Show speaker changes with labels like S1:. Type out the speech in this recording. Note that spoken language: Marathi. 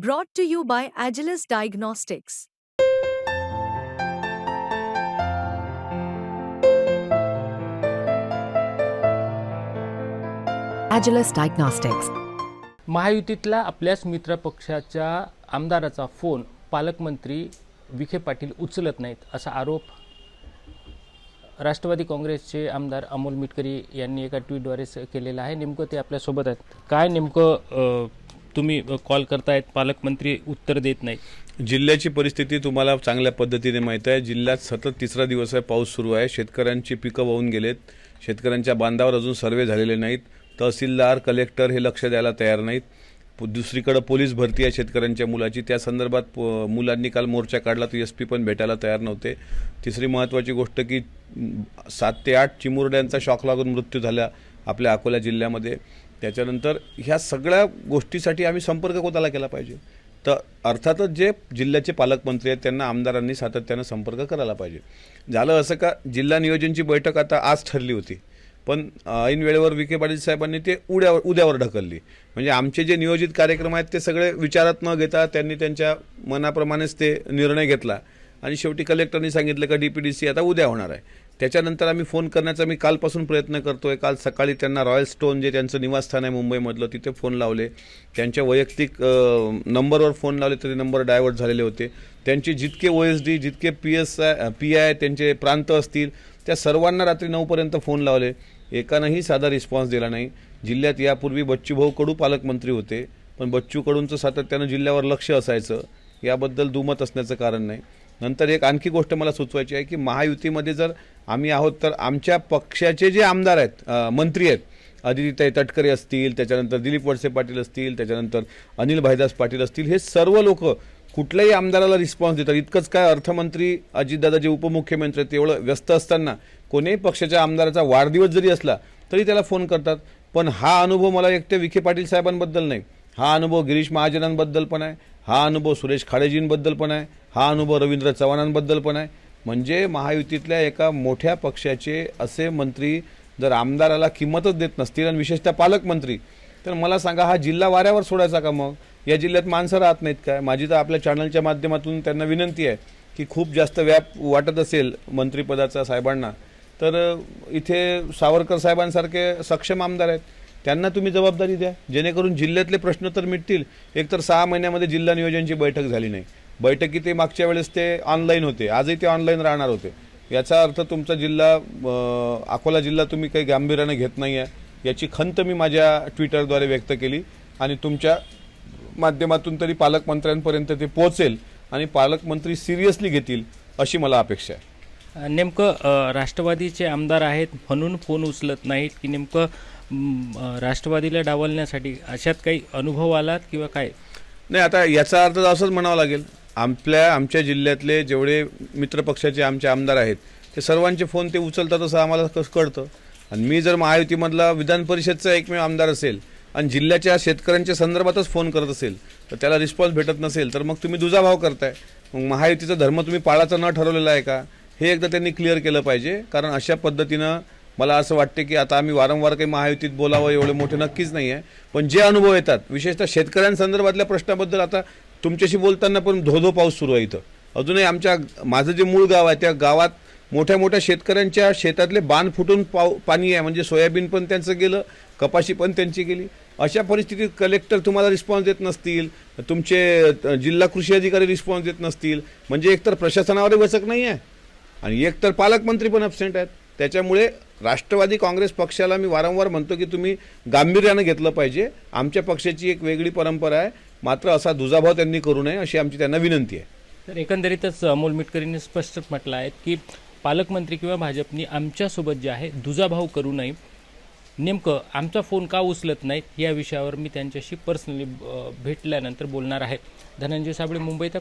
S1: Brought to you by Agilus Diagnostics.
S2: Agilus Diagnostics.
S3: महायुतीतल्या आपल्याच मित्रपक्षाच्या आमदाराचा फोन पालकमंत्री विखे पाटील उचलत नाहीत असा आरोप राष्ट्रवादी काँग्रेसचे आमदार अमोल मिटकरी यांनी एका ट्विटद्वारे स- केलेला आहे नेमकं ते आपल्यासोबत आहेत काय नेमकं तुम्ही कॉल करतायत पालकमंत्री उत्तर देत नाही
S4: जिल्ह्याची परिस्थिती तुम्हाला चांगल्या पद्धतीने माहीत आहे. जिल्ह्यात सतत तिसरा दिवस आहे पाऊस सुरू आहे. शेतकऱ्यांची पिकं वाहून गेलेत. शेतकऱ्यांच्या बांधावर अजून सर्वे झालेले नाहीत. तहसीलदार कलेक्टर हे लक्ष द्यायला तयार नाहीत. दुसरीकडं पोलीस भरती आहे शेतकऱ्यांच्या मुलाची. त्या संदर्भात प- मुलांनी काल मोर्चा काढला. तर एस पी पण भेटायला तयार नव्हते. तिसरी महत्त्वाची गोष्ट की सात ते आठ चिमुरड्यांचा शॉक लागून मृत्यू झाला आपल्या अकोला जिल्ह्यामध्ये. त्याच्यानंतर ह्या सगळ्या गोष्टीसाठी आम्ही संपर्क कोणाला केला पाहिजे? तर अर्थातच जे जिल्ह्याचे पालकमंत्री आहेत त्यांना आमदारांनी सातत्यानं संपर्क करायला पाहिजे. झालं असं का जिल्हा नियोजनची बैठक आता आज ठरली होती. पण ऐन वेळेवर विखे पाटील साहेबांनी ते उड्यावर उद्यावर ढकलली. म्हणजे आमचे जे नियोजित कार्यक्रम आहेत ते सगळे विचारात न घेता त्यांनी त्यांच्या मनाप्रमाणेच ते निर्णय घेतला. आणि शेवटी कलेक्टरनी सांगितलं का डी पी डी सी आता उद्या होणार आहे. त्याच्यानंतर आम्ही फोन करण्याचा मी कालपासून प्रयत्न करतोय. काल सकाळी त्यांना रॉयल स्टोन जे त्यांचं निवासस्थान आहे मुंबईमधलं तिथे फोन लावले. त्यांच्या वैयक्तिक नंबरवर फोन लावले तरी नंबर डायव्हर्ट झालेले होते. त्यांचे जितके ओ एस डी जितके P S I P I त्यांचे प्रांत असतील त्या सर्वांना रात्री नऊपर्यंत फोन लावले. एकानंही साधा रिस्पॉन्स दिला नाही. जिल्ह्यात यापूर्वी बच्चूभाऊ कडू पालकमंत्री होते. पण बच्चू कडूंचं सातत्यानं जिल्ह्यावर लक्ष असायचं. याबद्दल दुमत असण्याचं कारण नाही. नंतर एक आणखी गोष्ट मला सुचवायची आहे की महायुतीमध्ये जर आम्ही आहोत तर आमच्या पक्षाचे जे आमदार आहेत मंत्री आहेत आदित्यताई तटकरे असतील त्याच्यानंतर दिलीप वळसे पाटील असतील त्याच्यानंतर अनिल भाईदास पाटील असतील हे सर्व लोक कुठल्याही आमदाराला रिस्पॉन्स देतात. इतकंच काय अर्थमंत्री अजितदादा जे उपमुख्यमंत्री आहेत तेवढं व्यस्त असताना कोणीही पक्षाच्या आमदाराचा वाढदिवस जरी असला तरी त्याला फोन करतात. पण हा अनुभव मला एकटे विखे पाटील साहेबांबद्दल नाही. हा अनुभव गिरीश महाजनांबद्दल पण आहे. हा अनुभव सुरेश खाडेजींबद्दल पण आहे. हा अनुभव रवींद्र चव्हाणांबद्दल पण आहे. म्हणजे महायुतीतल्या एका मोठ्या पक्षाचे असे मंत्री जर आमदाराला किंमतच देत नसतील आणि विशेषतः पालकमंत्री तर मला सांगा हा जिल्हा वाऱ्यावर सोडायचा का मग? या जिल्ह्यात माणसं राहत नाहीत काय? माझी तर आपल्या चॅनलच्या माध्यमातून त्यांना विनंती आहे की खूप जास्त व्याप वाटत असेल मंत्रिपदाचा साहेबांना. तर इथे सावरकर साहेबांसारखे सक्षम आमदार आहेत. त्यांना तुम्ही जबाबदारी द्या. जेणेकरून जिल्ह्यातले प्रश्न तर मिटतील. एकतर सहा महिन्यामध्ये जिल्हा नियोजनची बैठक झाली नाही. बैठकी ते मागच्या वेळेस ते ऑनलाईन होते. आजही ते ऑनलाईन राहणार होते. याचा अर्थ तुमचा जिल्हा अकोला जिल्हा तुम्ही काही गांभीर्याने घेत नाही आहे याची खंत मी माझ्या ट्विटरद्वारे व्यक्त केली आणि तुमच्या माध्यमातून तरी पालकमंत्र्यांपर्यंत ते पोहोचेल आणि पालकमंत्री सिरियसली घेतील अशी मला अपेक्षा आहे.
S3: नेमकं राष्ट्रवादीचे आमदार आहेत म्हणून फोन उचलत नाहीत की नेमकं राष्ट्रवादीला डावलण्यासाठी अशात काही अनुभव आलात किंवा काय?
S4: नाही आता याचा अर्थ असंच म्हणावं लागेल. आपल्या आमच्या जिल्ह्यातले जेवढे मित्रपक्षाचे आमचे आमदार आहेत ते सर्वांचे फोन ते उचलतात असं आम्हाला कसं कळतं. आणि मी जर महायुतीमधला विधान परिषदचा एकमेव आमदार असेल आणि जिल्ह्याच्या शेतकऱ्यांच्या संदर्भातच फोन करत असेल तर त्याला रिस्पॉन्स भेटत नसेल तर मग तुम्ही दुजाभाव करताय. मग महायुतीचा धर्म तुम्ही पाळाचा न ठरवलेला आहे का? हे एकदा त्यांनी क्लिअर केलं पाहिजे. कारण अशा पद्धतीनं मला असं वाटते की आता आम्ही वारंवार काही महायुतीत बोलावं एवढे मोठे नक्कीच नाही आहे पण जे अनुभव येतात विशेषतः शेतकऱ्यांसंदर्भातल्या प्रश्नाबद्दल आता तुमच्याशी बोलताना पण धो धो पाऊस सुरू आहे इथं. अजूनही आमच्या माझं जे मूळ गाव आहे त्या गावात मोठ्या मोठ्या शेतकऱ्यांच्या शेतातले बांध फुटून पाव पाणी आहे. म्हणजे सोयाबीन पण त्यांचं गेलं कपाशी पण त्यांची गेली. अशा परिस्थितीत कलेक्टर तुम्हाला रिस्पॉन्स देत नसतील तुमचे जिल्हा कृषी अधिकारी रिस्पॉन्स देत नसतील. म्हणजे एकतर प्रशासनावरही वचक नाही आहे आणि एकतर पालकमंत्री पण अबसेंट आहेत. त्याच्यामुळे राष्ट्रवादी काँग्रेस पक्षाला मी वारंवार म्हणतो की तुम्ही गांभीर्यानं घेतलं पाहिजे. आमच्या पक्षाची एक वेगळी परंपरा आहे. मात्र असा दुजाभाव त्यांनी करू नये अशी आमची त्यांना विनंती आहे.
S3: तर एकंदरीतच अमोल मिटकरींनी स्पष्ट म्हटलं आहे की पालकमंत्री किंवा भाजपनी आमच्यासोबत जे आहे दुजाभाव करू नये. नेमकं आमचा फोन का उचलत नाहीत या विषयावर मी त्यांच्याशी पर्सनली भेटल्यानंतर बोलणार आहे. धनंजय साबळे मुंबई तर